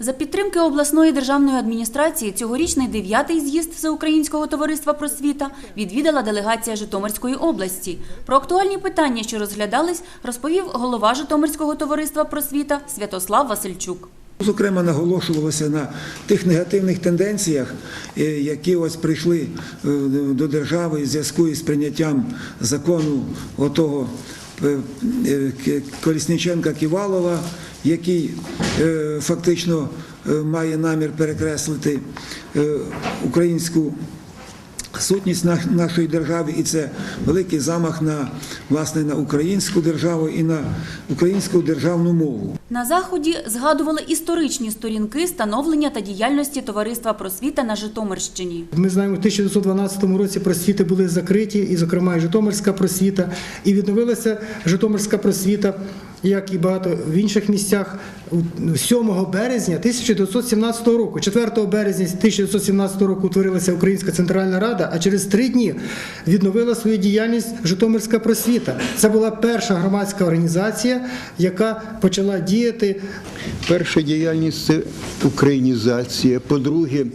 За підтримки обласної державної адміністрації цьогорічний дев'ятий з'їзд Всеукраїнського товариства просвіта відвідала делегація Житомирської області. Про актуальні питання, що розглядались, розповів голова Житомирського товариства просвіта Святослав Васильчук. Зокрема, наголошувалося на тих негативних тенденціях, е, які ось прийшли е, до держави в зв'язку із прийняттям закону отого е, Колісніченка Ківалова, який е, фактично е, має намір перекреслити е, українську сутність на- нашої держави, і це великий замах на власне на українську державу і на українську державну мову. На заході згадували історичні сторінки становлення та діяльності товариства просвіта на Житомирщині. Ми знаємо, в 1912 році просвіти були закриті, і, зокрема, і Житомирська просвіта, і відновилася Житомирська просвіта, як і багато в інших місцях, у- 7 березня 1917 року. 4 березня 1917 року утворилася Українська Центральна Рада, а через три дні відновила свою діяльність Житомирська просвіта. Це була перша громадська організація, яка почала діяти Перша діяльність це українізація, по-друге,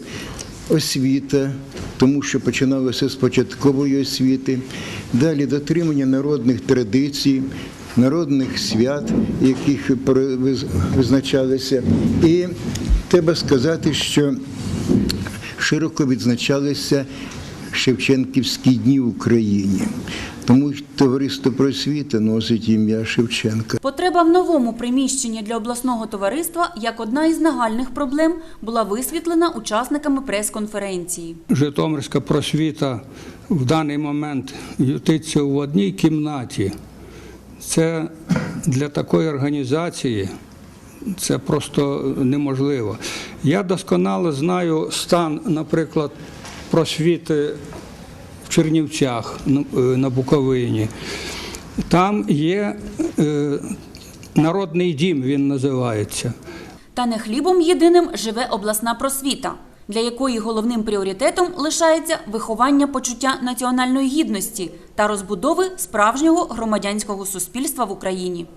освіта, тому що починалося з початкової освіти, далі дотримання народних традицій, народних свят, яких визначалися. І треба сказати, що широко відзначалися Шевченківські дні в Україні. Тому товариство просвіти носить ім'я Шевченка. Потреба в новому приміщенні для обласного товариства як одна із нагальних проблем була висвітлена учасниками прес-конференції. Житомирська просвіта в даний момент ютиться в одній кімнаті. Це для такої організації це просто неможливо. Я досконало знаю стан, наприклад, просвіти в Чернівцях на- е, Буковині. Там є е, народний дім, він називається. Та не хлібом єдиним живе обласна просвіта, для якої головним пріоритетом лишається виховання почуття національної гідності та розбудови справжнього громадянського суспільства в Україні.